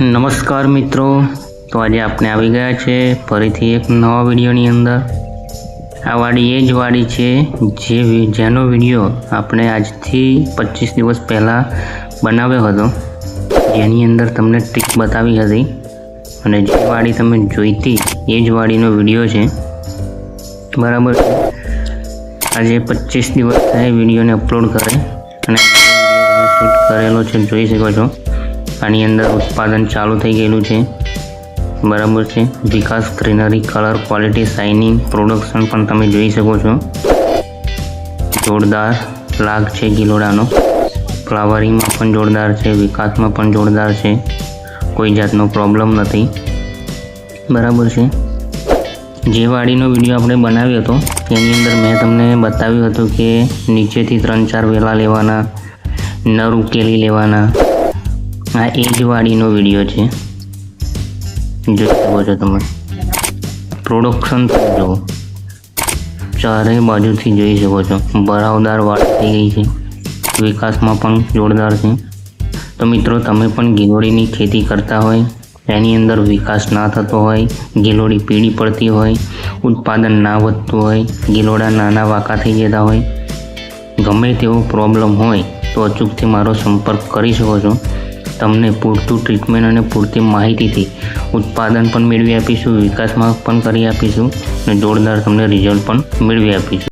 નમસ્કાર મિત્રો. તો આજે આપણે આવી ગયા છે ફરીથી એક નવા વિડીયોની અંદર. આ વાડી એ જ વાડી છે જે જેનો વીડિયો આપણે આજથી પચીસ દિવસ પહેલાં બનાવ્યો હતો. જેની અંદર તમને ટ્રીક બતાવી હતી. અને જે વાડી તમે જોઈતી એ જ વાડીનો વીડિયો છે. બરાબર? આજે પચીસ દિવસ થાય વિડીયોને અપલોડ કરે. અને શૂટ કરેલો છે, જોઈ શકો છો. આની અંદર ઉત્પાદન ચાલુ થઈ ગયેલું છે. બરાબર છે. વિકાસ greenery colour quality shining production પણ તમે જોઈ શકો છો. જોરદાર લાગ છે ગિલોડાનો. ફ્લાવરિંગમાં પણ જોરદાર છે, વિકાસમાં પણ જોરદાર છે. કોઈ જાતનો પ્રોબ્લેમ નથી. બરાબર છે. જે વાડીનો વીડિયો આપણે બનાવ્યો હતો તેની અંદર મેં તમને બતાવ્યું હતું કે નીચેથી ત્રણ ચાર વેલા લેવાના, નર ઉકેલી લેવાના આ એ જ વીડિયો છે. જોઈ શકો છો તમે. પ્રોડક્શન જુઓ. ચારેય બાજુથી જોઈ શકો છો. ભરાવદાર વાડ થઈ ગઈ છે. વિકાસમાં પણ જોરદાર છે. તો મિત્રો, તમે પણ ગિલોડીની ખેતી કરતા હોય, એની અંદર વિકાસ ના થતો હોય, ગિલોડી પીળી પડતી હોય, ઉત્પાદન ના વધતું હોય, ગિલોડા નાના વાંકા થઈ જતા હોય, ગમે તેવો પ્રોબ્લેમ હોય, તો અચૂકથી મારો સંપર્ક કરી શકો છો. તમને પૂરતું ટ્રીટમેન્ટ અને પૂરતી માહિતીથી ઉત્પાદન પણ મેળવી આપીશું વિકાસમાં પણ કરી આપીશું અને જોરદાર તમને રિઝલ્ટ પણ મેળવી આપીશું.